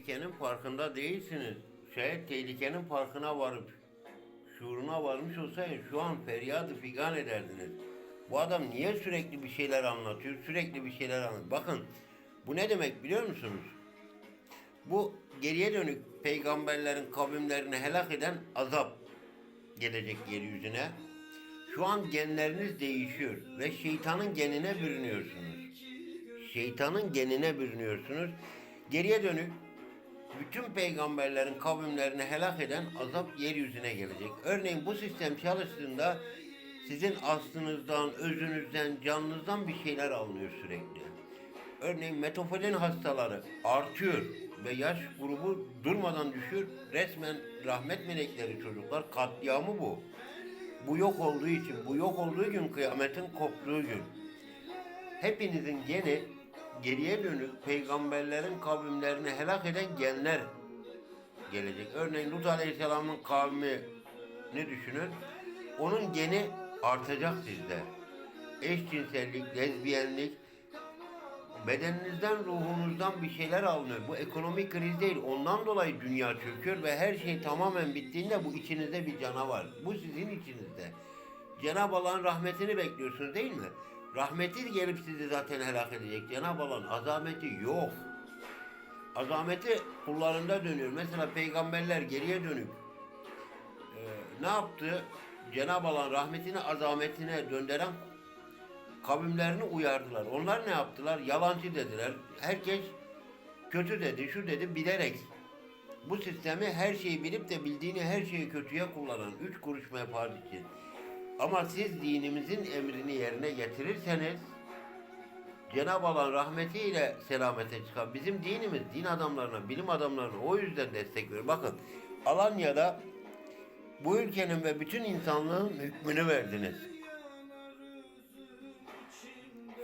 tehlikenin farkında değilsiniz. Şayet tehlikenin farkına varıp şuuruna varmış olsaydın şu an feryadı figan ederdiniz. Bu adam niye sürekli bir şeyler anlatıyor? Sürekli bir şeyler anlatıyor. Bakın bu ne demek biliyor musunuz? Bu geriye dönük peygamberlerin kavimlerini helak eden azap gelecek yeryüzüne. Şu an genleriniz değişiyor ve şeytanın genine bürünüyorsunuz. Şeytanın genine bürünüyorsunuz. Geriye dönük bütün peygamberlerin kavimlerini helak eden azap yeryüzüne gelecek. Örneğin bu sistem çalıştığında sizin aslınızdan, özünüzden, canınızdan bir şeyler alınıyor sürekli. Örneğin metofolin hastaları artıyor ve yaş grubu durmadan düşüyor. Resmen rahmet melekleri çocuklar katliamı bu. Bu yok olduğu için, bu yok olduğu gün kıyametin koptuğu gün. Hepinizin geni geriye dönük peygamberlerin kavimlerini helak eden genler gelecek. Örneğin Lut Aleyhisselam'ın kavmi ne düşünün? Onun geni artacak sizde. Eşcinsellik, lezbiyenlik, bedeninizden, ruhunuzdan bir şeyler alınıyor. Bu ekonomik kriz değil. Ondan dolayı dünya çöküyor ve her şey tamamen bittiğinde bu içinizde bir canavar. Bu sizin içinizde. Cenab-ı Allah'ın rahmetini bekliyorsunuz değil mi? Rahmeti gelip sizi zaten helak edecek. Cenab-ı Allah'ın azameti yok. Azameti kullarında dönüyor. Mesela peygamberler geriye dönük. Ee, ne yaptı? Cenab-ı Allah'ın rahmetini azametine döndüren kavimlerini uyardılar. Onlar ne yaptılar? Yalancı dediler. Herkes kötü dedi, şu dedi bilerek. Bu sistemi her şeyi bilip de bildiğini her şeyi kötüye kullanan üç kuruş menfaat için. Ama siz dinimizin emrini yerine getirirseniz Cenab-ı Allah'ın rahmetiyle selamete çıkan bizim dinimiz din adamlarına, bilim adamlarına o yüzden destek veriyor. Bakın Alanya'da bu ülkenin ve bütün insanlığın hükmünü verdiniz.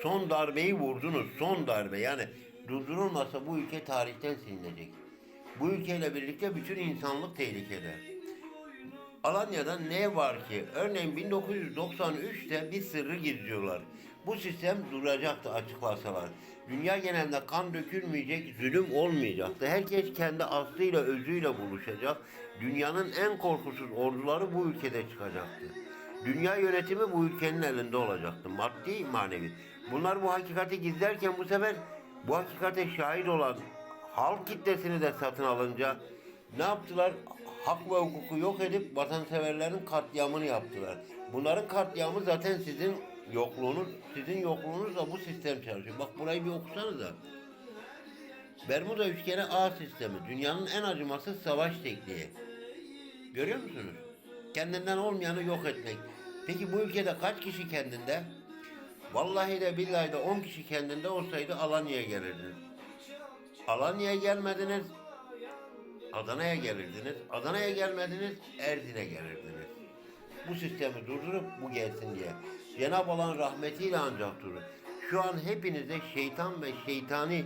Son darbeyi vurdunuz. Son darbe. Yani durdurulmasa bu ülke tarihten silinecek. Bu ülkeyle birlikte bütün insanlık tehlikede. Alanya'da ne var ki? Örneğin 1993'te bir sırrı gizliyorlar. Bu sistem duracaktı açıklasalar. Dünya genelinde kan dökülmeyecek, zulüm olmayacaktı. Herkes kendi aslıyla, özüyle buluşacak. Dünyanın en korkusuz orduları bu ülkede çıkacaktı. Dünya yönetimi bu ülkenin elinde olacaktı. Maddi, manevi. Bunlar bu hakikati gizlerken bu sefer bu hakikate şahit olan halk kitlesini de satın alınca ne yaptılar? Hak ve hukuku yok edip vatanseverlerin katliamını yaptılar. Bunların katliamı zaten sizin yokluğunuz, sizin yokluğunuzla bu sistem çalışıyor. Bak burayı bir okusanıza. Bermuda üçgeni A sistemi. Dünyanın en acımasız savaş tekniği. Görüyor musunuz? Kendinden olmayanı yok etmek. Peki bu ülkede kaç kişi kendinde? Vallahi de billahi de 10 kişi kendinde olsaydı Alanya'ya gelirdiniz. Alanya'ya gelmediniz. Adana'ya gelirdiniz. Adana'ya gelmediniz. Erzin'e gelirdiniz. Bu sistemi durdurup bu gelsin diye. Cenab-ı Allah'ın rahmetiyle ancak durur. Şu an hepinizde şeytan ve şeytani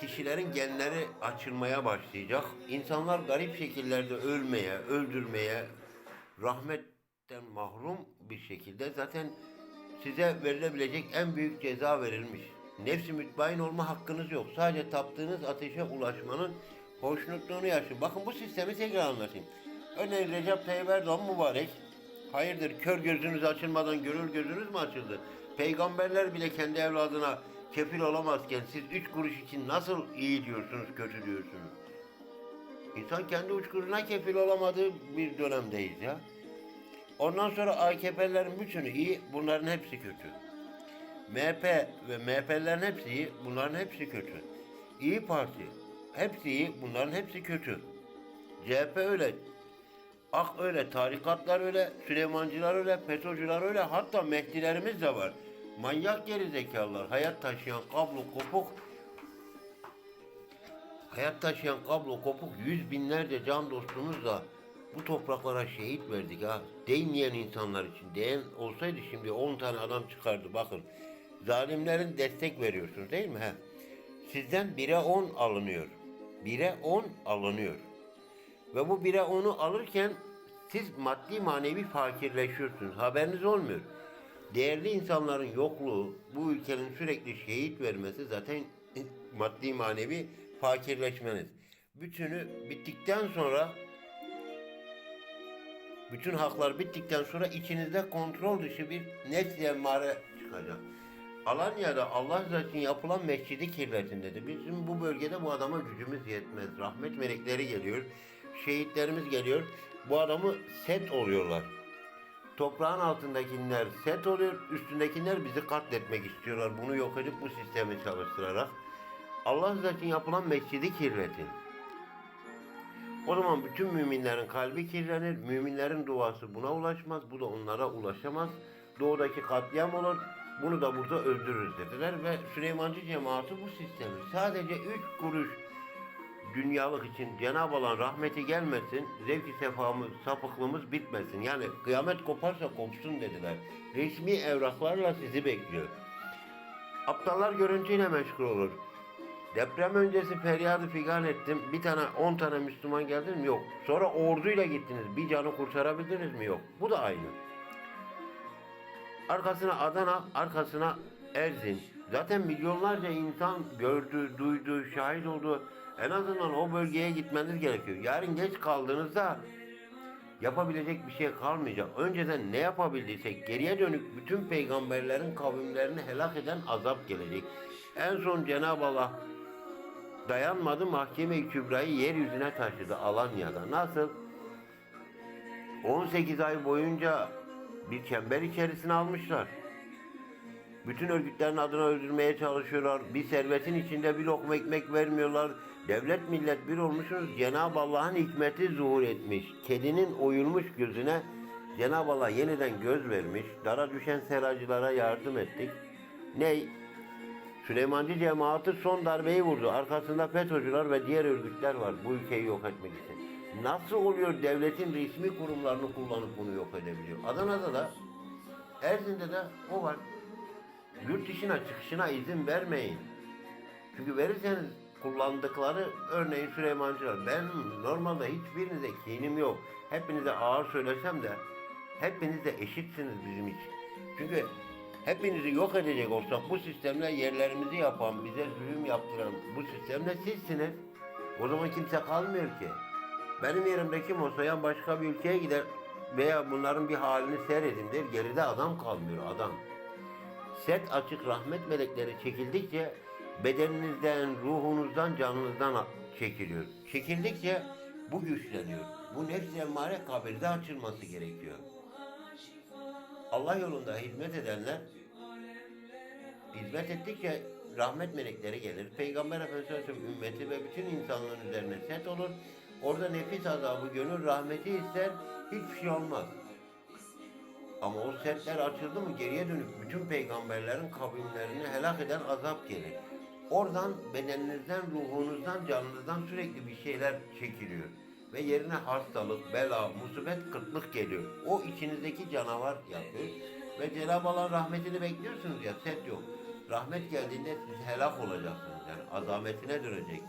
kişilerin genleri açılmaya başlayacak. İnsanlar garip şekillerde ölmeye, öldürmeye, rahmetten mahrum bir şekilde zaten size verilebilecek en büyük ceza verilmiş. Nefsi mütmain olma hakkınız yok. Sadece taptığınız ateşe ulaşmanın hoşnutluğunu yaşayın. Bakın bu sistemi tekrar anlatayım. Örneğin Recep Tayyip Erdoğan mübarek. Hayırdır kör gözünüz açılmadan görür gözünüz mü açıldı? Peygamberler bile kendi evladına kefil olamazken siz üç kuruş için nasıl iyi diyorsunuz, kötü diyorsunuz? İnsan kendi uçkuruna kefil olamadığı bir dönemdeyiz ya. Ondan sonra AKP'lerin bütünü iyi, bunların hepsi kötü. MHP ve MHP'lerin hepsi iyi, bunların hepsi kötü. İyi Parti, hepsi iyi, bunların hepsi kötü. CHP öyle, AK öyle, tarikatlar öyle, Süleymancılar öyle, FETÖ'cüler öyle, hatta Mehdilerimiz de var. Manyak geri zekalılar, hayat taşıyan kablo kopuk, hayat taşıyan kablo kopuk yüz binlerce can dostumuzla bu topraklara şehit verdik ha. Değmeyen insanlar için. Değen olsaydı şimdi 10 tane adam çıkardı. Bakın zalimlerin destek veriyorsunuz değil mi? He. Sizden 1'e 10 alınıyor. 1'e 10 alınıyor. Ve bu 1'e 10'u alırken siz maddi manevi fakirleşiyorsunuz. Haberiniz olmuyor. Değerli insanların yokluğu, bu ülkenin sürekli şehit vermesi zaten maddi manevi fakirleşmeniz. Bütünü bittikten sonra bütün haklar bittikten sonra içinizde kontrol dışı bir nefs emmare çıkacak. Alanya'da Allah rızası için yapılan mescidi kirletin dedi. Bizim bu bölgede bu adama gücümüz yetmez. Rahmet melekleri geliyor. Şehitlerimiz geliyor. Bu adamı set oluyorlar. Toprağın altındakiler set oluyor. Üstündekiler bizi katletmek istiyorlar. Bunu yok edip bu sistemi çalıştırarak. Allah rızası için yapılan mescidi kirletin. O zaman bütün müminlerin kalbi kirlenir. Müminlerin duası buna ulaşmaz. Bu da onlara ulaşamaz. Doğudaki katliam olur. Bunu da burada öldürürüz dediler ve Süleymancı cemaati bu sistemi sadece üç kuruş dünyalık için Cenab-ı Allah'ın rahmeti gelmesin, zevki sefamız, sapıklığımız bitmesin. Yani kıyamet koparsa kopsun dediler. Resmi evraklarla sizi bekliyor. Aptallar görüntüyle meşgul olur. Deprem öncesi feryadı figan ettim. Bir tane on tane Müslüman geldi mi? Yok. Sonra orduyla gittiniz. Bir canı kurtarabildiniz mi? Yok. Bu da aynı. Arkasına Adana, arkasına Erzin. Zaten milyonlarca insan gördü, duydu, şahit oldu. En azından o bölgeye gitmeniz gerekiyor. Yarın geç kaldığınızda yapabilecek bir şey kalmayacak. Önceden ne yapabildiysek geriye dönük bütün peygamberlerin kavimlerini helak eden azap gelecek. En son Cenab-ı Allah dayanmadı mahkeme-i kübrayı yeryüzüne taşıdı Alanya'da. Nasıl? 18 ay boyunca bir çember içerisine almışlar. Bütün örgütlerin adına öldürmeye çalışıyorlar. Bir servetin içinde bir lokma ekmek vermiyorlar. Devlet millet bir olmuşsunuz. Cenab-ı Allah'ın hikmeti zuhur etmiş. Kedinin oyulmuş gözüne Cenab-ı Allah yeniden göz vermiş. Dara düşen seracılara yardım ettik. Ney? Süleymancı cemaati son darbeyi vurdu. Arkasında FETÖ'cüler ve diğer örgütler var bu ülkeyi yok etmek için. Nasıl oluyor devletin resmi kurumlarını kullanıp bunu yok edebiliyor? Adana'da da Erzin'de de o var. Yurt dışına çıkışına izin vermeyin. Çünkü verirseniz kullandıkları örneğin Süleymancılar. Ben normalde hiçbirinize kinim yok. Hepinize ağır söylesem de hepiniz de eşitsiniz bizim için. Çünkü hepinizi yok edecek olsak bu sistemle yerlerimizi yapan, bize zulüm yaptıran bu sistemle sizsiniz. O zaman kimse kalmıyor ki. Benim yerimde kim olsa ya başka bir ülkeye gider veya bunların bir halini seyredin der. Geride adam kalmıyor adam. Set açık rahmet melekleri çekildikçe bedeninizden, ruhunuzdan, canınızdan çekiliyor. Çekildikçe bu güçleniyor. Bu nefs-i emmare kabirde açılması gerekiyor. Allah yolunda hizmet edenler hizmet ettikçe rahmet melekleri gelir. Peygamber Efendimiz ümmeti ve bütün insanlığın üzerine set olur. Orada nefis azabı, gönül rahmeti ister, hiçbir şey olmaz. Ama o setler açıldı mı geriye dönüp bütün peygamberlerin kavimlerini helak eden azap gelir. Oradan bedeninizden, ruhunuzdan, canınızdan sürekli bir şeyler çekiliyor. Ve yerine hastalık, bela, musibet, kıtlık geliyor. O içinizdeki canavar yapıyor. Ve Cenab-ı Allah'ın rahmetini bekliyorsunuz ya set yok. Rahmet geldiğinde siz helak olacaksınız. Yani azametine dönecek.